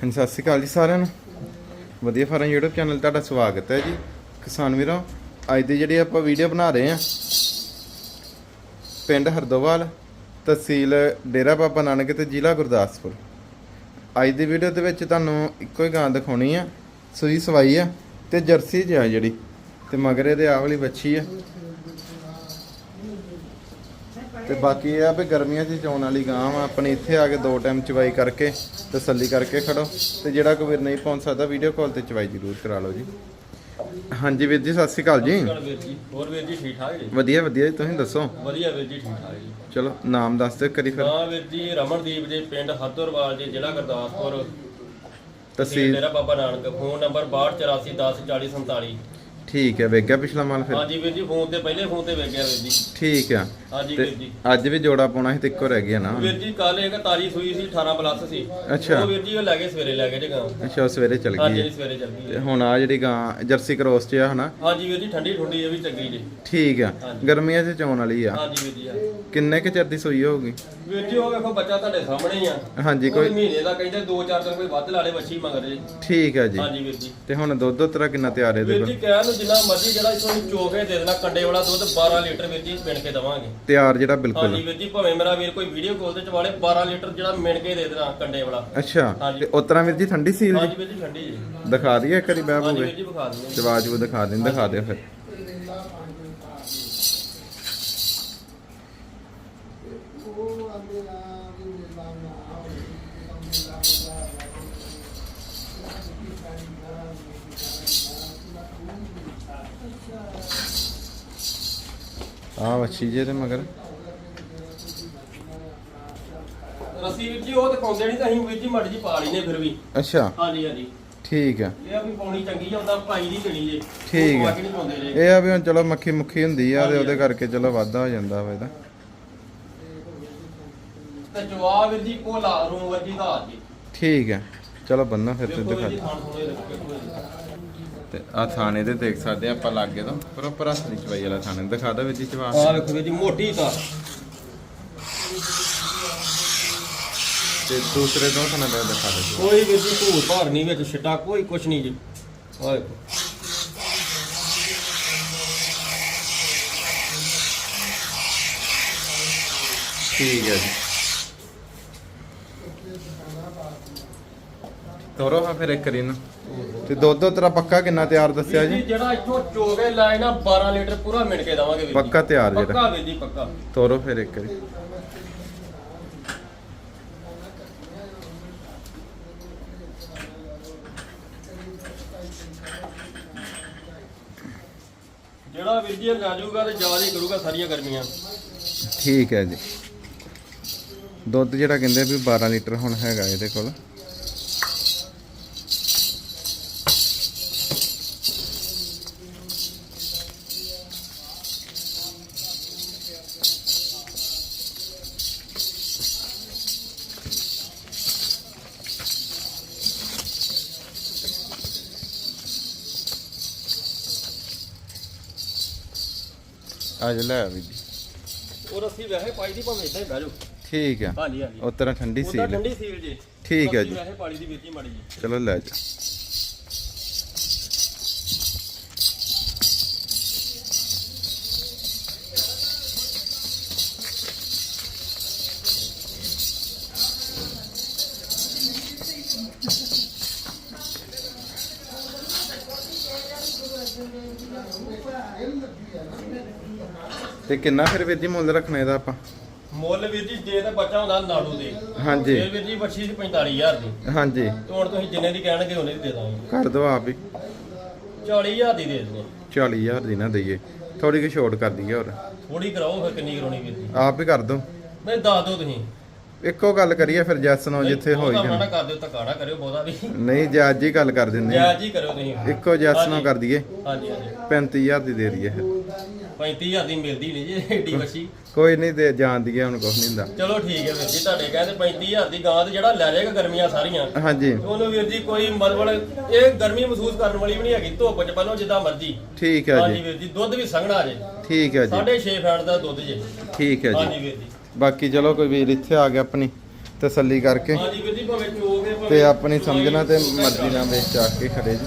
ਹਾਂਜੀ, ਸਤਿ ਸ਼੍ਰੀ ਅਕਾਲ ਜੀ ਸਾਰਿਆਂ ਨੂੰ। ਵਧੀਆ ਫਾਰਮ YouTube ਚੈਨਲ ਤੁਹਾਡਾ ਸਵਾਗਤ ਹੈ ਜੀ। ਕਿਸਾਨ ਵੀਰੋ, ਅੱਜ ਦੀ ਜਿਹੜੀ ਆਪਾਂ ਵੀਡੀਓ ਬਣਾ ਰਹੇ ਹਾਂ, ਪਿੰਡ ਹਰਦੋਵਾਲ, ਤਹਿਸੀਲ ਡੇਰਾ ਬਾਬਾ ਨਾਨਕ ਤੇ ਜ਼ਿਲ੍ਹਾ ਗੁਰਦਾਸਪੁਰ। ਅੱਜ ਦੀ ਵੀਡੀਓ ਦੇ ਵਿੱਚ ਤੁਹਾਨੂੰ ਇੱਕੋ ਹੀ ਗਾਂ ਦਿਖਾਉਣੀ ਆ, ਸੂਈ ਸਵਾਈ ਆ ਤੇ ਜਰਸੀ ਜਿਹਾ ਜਿਹੜੀ, ਤੇ ਮਗਰੇ ਦੇ ਆਹ ਵਾਲੀ ਬੱਚੀ ਆ। ਤੇ ਬਾਕੀ ਇਹ ਆ ਵੀ ਗਰਮੀਆਂ 'ਚ ਚੋਣ ਵਾਲੀ ਗਾਂ ਵਾ ਆਪਣੀ ਇੱਥੇ ਆ ਕੇ ਦੋ ਟਾਈਮ ਚਵਾਈ ਕਰਕੇ ਤਸੱਲੀ ਕਰਕੇ ਖੜੋ। ਤੇ ਜਿਹੜਾ ਕੋਈ ਵੀਰ ਨਹੀਂ ਪਹੁੰਚ ਸਕਦਾ ਵੀਡੀਓ ਕਾਲ ਤੇ ਚਵਾਈ ਜ਼ਰੂਰ ਕਰਾ ਲਓ ਜੀ। ਹਾਂਜੀ ਵੀਰ ਜੀ ਸਤਿ ਸ਼੍ਰੀ ਅਕਾਲ ਜੀ। ਚੱਲ ਵੀਰ ਜੀ। ਹੋਰ ਵੀਰ ਜੀ ਠੀਕ ਠਾਕ ਜੀ? ਵਧੀਆ ਵਧੀਆ ਜੀ ਤੁਸੀਂ ਦੱਸੋ? ਵਧੀਆ ਵੀਰ ਜੀ ਠੀਕ ਠਾਕ ਜੀ। ਚਲੋ ਨਾਮ ਦੱਸ ਦਿਓ ਕਰੀ ਫਿਰ। ਹਾਂ ਵੀਰ ਜੀ ਰਮਨਦੀਪ ਜੀ ਪਿੰਡ ਹੱਦੋਰਵਾਲ ਜੀ ਜ਼ਿਲ੍ਹਾ ਗੁਰਦਾਸਪੁਰ। ਤਹਿਸੀਲ ਤਹਿਸੀਲ ਡੇਰਾ ਬਾਬਾ ਨਾਨਕ ਫੋਨ ਨੰਬਰ 6284104047 ਠੀਕ ਹੈ ਵੇਖਿਆ ਪਿਛਲਾ ਮਾਲ ਫਿਰ? ਹਾਂਜੀ ਵੀਰ ਜੀ ਫੋਨ ਤੇ ਪਹਿਲੇ ਫੋਨ ਤੇ ਵੇਖ ਗਿਆ ਵੀਰ ਜੀ। ਠੀਕ ਆ ਹਾਂਜੀ ਵੀਰ ਜੀ। ਅੱਜ ਵੀ ਜੋੜਾ ਪਾਉਣਾ ਸੀ ਤੇ ਇੱਕੋ ਰਹਿ ਗਿਆ ਨਾ? ਵੀਰ ਜੀ ਕੱਲ ਇੱਕ ਤਾਰੀ ਸੂਈ ਸੀ 18 ਪਲੱਸ ਸੀ। ਅੱਛਾ। ਉਹ ਵੀਰ ਜੀ ਉਹ ਲੈ ਗਏ ਸਵੇਰੇ ਲੈ ਗਏ ਜੀ ਗਾਂ। ਅੱਛਾ ਉਹ ਸਵੇਰੇ ਚਲ ਹਾਂਜੀ ਗਈ ਜੀ ਹੈ ਸਵੇਰੇ ਚੱਲ ਗਈ ਤੇ। ਹੁਣ ਆ ਜਿਹੜੀ ਗਾਂ ਜਰਸੀ ਕ੍ਰੋਸ ਚ ਆ ਹਨਾ? ਹਾਂਜੀ ਵੀਰ ਜੀ ਠੰਡੀ ਠੁੰਡੀ ਇਹ ਵੀ ਚੰਗੀ ਜੀ। ਠੀਕ ਆ ਹਾਂਜੀ। ਗਰਮੀਆਂ 'ਚ ਚੋਣ ਵਾਲੀ ਆ। ਹਾਂਜੀ ਵੀਰ ਜੀ। ਕਿੰਨੇ ਕੁ ਚਿਰ ਦੀ ਸੂਈ ਹੋਊਗੀ? ਵੀਰ ਜੀ ਉਹ ਵੇਖੋ ਬੱਚਾ ਤੁਹਾਡੇ ਸਾਹਮਣੇ ਹੀ ਆ। ਹਾਂਜੀ ਕੋਈ ਮਹੀਨੇ ਦਾ ਕਹਿੰਦੇ 2-4 ਦਿਨ ਕੋਈ ਵੱਧ ਲਾ ਲੇ ਬੱਚੀ ਮਗਰ ਜੀ ਠੀਕ ਆ ਜੀ। ਹਾਂਜੀ ਵੀਰ ਜੀ। ਤੇ ਹੁਣ ਦੁੱਧ ਉਤਰਾ ਕਿੰਨਾ ਤਿਆਰ ਹੈ ਇਹਦੇ ਵੀਰ ਜੀ ਕਹਿਣ ਨੂੰ ਜਿੰਨਾ ਮਰਜ਼ੀ ਜਿਹੜਾ ਇਥੋਂ ਚੋਕੇ ਦੇ ਦੇਣਾ ਕੰਡੇ ਵਾਲਾ ਦੁੱਧ 12 ਲੀਟਰ ਵੀਰ ਜੀ ਮਿਣ ਕੇ ਦਵਾਂਗੇ। ਤਿਆਰ ਜਿਹੜਾ ਬਿਲਕੁਲ। ਹਾਂਜੀ ਵੀਰ ਜੀ ਭਾਵੇਂ ਮੇਰਾ ਵੀਰ ਕੋਈ ਵੀਡੀਓ ਕਾਲ ਤੇ ਚਵਾਲੇ 12 ਲੀਟਰ ਜਿਹੜਾ ਮਿਣ ਕੇ ਦੇ ਦੇਣਾ ਕੰਡੇ ਵਾਲਾ। ਅੱਛਾ ਹਾਂਜੀ। ਤੇ ਉਤਰਾ ਵੀਰ ਜੀ ਠੰਡੀ ਸੀਲ ਜੀ? ਹਾਂਜੀ ਵੀਰ ਜੀ ਠੰਡੀ ਜੀ। ਦਿਖਾ ਦਈਏ ਇੱਕ ਵਾਰੀ ਬਹਿ ਹਾਂਜੀ ਵੀਰ ਜੀ ਵਿਖਾ ਦਿੰਦੇ ਜਵਾਜ ਉਹ ਦਿਖਾ ਦਿੰਦੇ ਦਿਖਾ ਦਿਓ ਫਿਰ। ਆ ਵੱਛੀ ਜੇ ਤੇ ਮਗਰ। ਰੱਸੀ ਵੀਰ ਜੀ ਉਹ ਦਿਖਾਉਂਦੇ ਨਹੀਂ ਤਾਂ ਅਸੀਂ ਵੀਰ ਜੀ ਮੜ ਜੀ ਪਾ ਲਈ ਨੇ ਫਿਰ ਵੀ। ਅੱਛਾ। ਹਾਂਜੀ ਹਾਂਜੀ। ਠੀਕ ਆ। ਇਹ ਆ ਵੀ ਪਾਉਣੀ ਚੰਗੀ ਆ ਉਹਦਾ ਪਾਈ ਦੀ ਦੇਣੀ ਜੇ। ਠੀਕ ਆ। ਪਾਉਂਦੇ ਇਹ ਆ ਵੀ ਹੁਣ ਚਲੋ ਮੱਖੀ ਮੁੱਖੀ ਹੁੰਦੀ ਆ ਤੇ ਉਹਦੇ ਕਰਕੇ ਚਲੋ ਵਾਧਾ ਹੋ ਜਾਂਦਾ ਵਾ ਇਹਦਾ। ਤੇ ਜਵਾਬ ਵੀਰ ਜੀ ਕੋ ਲਾ ਰੂਮ ਵਰਗੀ ਦਾ ਆ ਜੀ। ਠੀਕ ਹੈ ਚਲੋ ਬੰਨੋ ਫਿਰ ਤੇ ਦੇਖੋ ਵੀਰ ਦਿਖਾ ਜੀ ਖਾਣ ਖੋਲੇ ਰੱਖੇ ਤੇ ਆ ਥਾਣੇ ਦੇ ਦੇਖ ਸਕਦੇ ਆ ਆਪਾਂ ਲਾਗੇ ਤੋਂ। ਪ੍ਰੋਪਰ ਹੱਥ ਨਹੀਂ ਚਵਾਈ ਵਾਲਾ ਥਾਣੇ ਦਿਖਾ ਦੋ ਵਿੱਚ ਚਵਾ ਆ ਵੇਖੋ ਵੀਰ ਜੀ ਮੋਟੀ ਤਾਂ। ਤੇ ਦੂਸਰੇ ਦੋ ਥਾਣੇ ਦਾ ਦਿਖਾ ਦੋ ਕੋਈ ਵੀਰ ਜੀ ਧੂੜ ਭਾਰ ਨਹੀਂ ਵਿੱਚ ਛਿੱਟਾ ਕੋਈ ਕੁਛ ਨਹੀਂ ਜੀ। ਆ ਵੇਖੋ। ਠੀਕ ਹੈ ਜੀ। ਤੋਰੋ ਹਾਂ ਫਿਰ ਇੱਕ ਕਰੀ ਨੂੰ ਤੇ ਦੁੱਧ ਤੇਰਾ ਪੱਕਾ ਕਿੰਨਾ ਤਿਆਰ ਦੱਸਿਆ ਜੀ? ਜਿਹੜਾ ਇੱਥੋਂ ਚੋਗੇ ਲਾਏ ਨਾ 12 ਲੀਟਰ ਪੂਰਾ ਮਿਣ ਕੇ ਦਵਾਂਗੇ ਵੀਰ ਜੀ। ਪੱਕਾ ਤਿਆਰ ਜਿਹੜਾ। ਪੱਕਾ ਵੀਰ ਜੀ ਪੱਕਾ। ਤੋਰੋ ਫਿਰ ਇੱਕ ਕਰੀ ਜਿਹੜਾ ਵੀਰ ਜੀ ਲੈ ਜਾਊਗਾ ਤੇ ਜਾਜ ਹੀ ਕਰੂਗਾ ਸਾਰੀਆਂ ਗਰਮੀਆਂ। ਠੀਕ ਹੈ ਜੀ। ਦੁੱਧ ਜਿਹੜਾ ਕਹਿੰਦੇ ਵੀ 12 ਲੀਟਰ ਹੁਣ ਹੈਗਾ ਇਹਦੇ ਕੋਲ। ਅੱਜ ਲੈ ਆ ਵੀ ਜੀ ਉਹ ਰੱਸੀ ਵੈਸੇ ਪਾਈ ਦੀ ਭਾਵੇਂ ਇਦਾਂ ਹੀ ਬਹਿ ਜਾਓ। ਠੀਕ ਹੈ ਹਾਂਜੀ ਹਾਂਜੀ। ਉਹ ਤਰ੍ਹਾਂ ਠੰਡੀ ਸੀਲ। ਹੈ। ਠੰਡੀ ਸੀਲ ਜੀ। ਠੀਕ ਹੈ ਜੀ। ਵੈਸੇ ਪਾਲੀ ਦੀ ਵੀਰ ਜੀ ਮਾੜੀ ਜੀ। ਚਲੋ ਲੈ ਜਾ। ਤੇ ਕਿੰਨਾ ਫਿਰ ਵੀਰ ਜੀ ਮੁੱਲ ਰੱਖਣਾ ਇਹਦਾ ਆਪਾਂ? ਮੁੱਲ ਵੀਰ ਜੀ ਜੇ ਤਾਂ ਬੱਚਾ ਹੁੰਦਾ ਨਾੜੂ ਦੇ। ਹਾਂਜੀ। ਇਹ ਵੀਰ ਜੀ ਬੱਚੀ ਦੀ 45000 ਦੀ। ਹਾਂਜੀ। ਤੇ ਹੁਣ ਤੁਸੀਂ ਜਿੰਨੇ ਦੀ ਕਹਿਣਗੇ ਉਹਨੇ ਦੀ ਦੇ ਦਾਂਗੇ। ਕਰ ਦੋ ਆਪ ਹੀ। 40000 ਦੀ ਦੇ ਦਿੰਦੇ 40000 ਦੀ ਨਾ ਦਈਏ। ਥੋੜੀ ਜਿਹੀ ਛੋਟ ਕਰ ਦਈਏ ਹੋਰ। ਥੋੜੀ ਕਰਾਓ ਫਿਰ ਕਿੰਨੀ ਕਰਾਉਣੀ ਵੀਰ ਜੀ। ਆਪ ਹੀ ਕਰ ਦੋ ਨਹੀਂ ਦੱਸ ਦਿਓ ਤੁਸੀਂ। ਇੱਕੋ ਗੱਲ ਕਰੀਏ ਫਿਰ ਜੈਸ ਨੋ ਜਿੱਥੇ ਹੋਈ ਨਾ ਜਾਣਾ। ਕਰ ਦਿਓ ਨਾ ਕਰਿਓ ਬਹੁਤਾ ਵੀ। ਨਹੀਂ ਜੇ ਅੱਜ ਹੀ ਗੱਲ ਕਰ ਦਿੰਦੇ ਆ। ਜਾਇਜ਼ ਹੀ ਕਰਿਓ ਤੁਸੀਂ। ਇੱਕੋ ਜੈਸ ਨੋ ਹਾਂਜੀ। ਕਰ ਦਈਏ। ਹਾਂਜੀ ਹਾਂਜੀ। 35000 ਦੀ ਦੇ ਦਈਏ ਫਿਰ। 35000 ਦੀ ਮਿਲਦੀ ਨਹੀਂ ਜੀ ਏਡੀ ਬੱਚੀ ਕੋਈ ਨਹੀਂ ਦੇ ਜਾਣ ਦਈਏ ਹੁਣ ਕੁਝ ਨਹੀਂ ਹੁੰਦਾ। ਚਲੋ ਠੀਕ ਹੈ ਵੀਰ ਜੀ ਤੁਹਾਡੇ ਕਹਿੰਦੇ 35000 ਦੀ ਗਾਂ ਤੇ ਜਿਹੜਾ ਲੈ ਜਾਏਗਾ ਗਰਮੀਆਂ ਸਾਰੀਆਂ। ਹਾਂਜੀ। ਉਹਨੂੰ ਵੀਰ ਜੀ ਕੋਈ ਮਲਵਲ ਇਹ ਗਰਮੀ ਮਹਿਸੂਸ ਕਰਨ ਵਾਲੀ ਵੀ ਨਹੀਂ ਹੈਗੀ ਧੁੱਪ ਚ ਪਹਿਲਾਂ ਜਿੱਦਾਂ ਮਰਜ਼ੀ। ਠੀਕ ਹੈ ਹਾਂਜੀ ਜੀ। ਵੀਰ ਜੀ ਦੁੱਧ ਵੀ ਸੰਘਣਾ ਜੇ। ਠੀਕ ਹੈ ਜੀ। 6.5 ਫੈਟ ਦਾ ਦੁੱਧ ਜੇ। ਠੀਕ ਹੈ ਹਾਂਜੀ ਜੀ ਵੀਰ ਜੀ। ਬਾਕੀ ਚਲੋ ਕੋਈ ਵੀਰ ਇੱਥੇ ਆ ਗਿਆ ਆਪਣੀ ਤਸੱਲੀ ਕਰਕੇ। ਹਾਂਜੀ ਵੀਰ ਜੀ ਭਾਵੇਂ ਚੋਕ ਹੈ ਤੇ ਆਪਣੀ ਸਮਝਣਾ ਤੇ ਮਰਜ਼ੀ ਨਾਲ ਵਿੱਚ ਆ ਕੇ ਖੜੇ ਜੀ।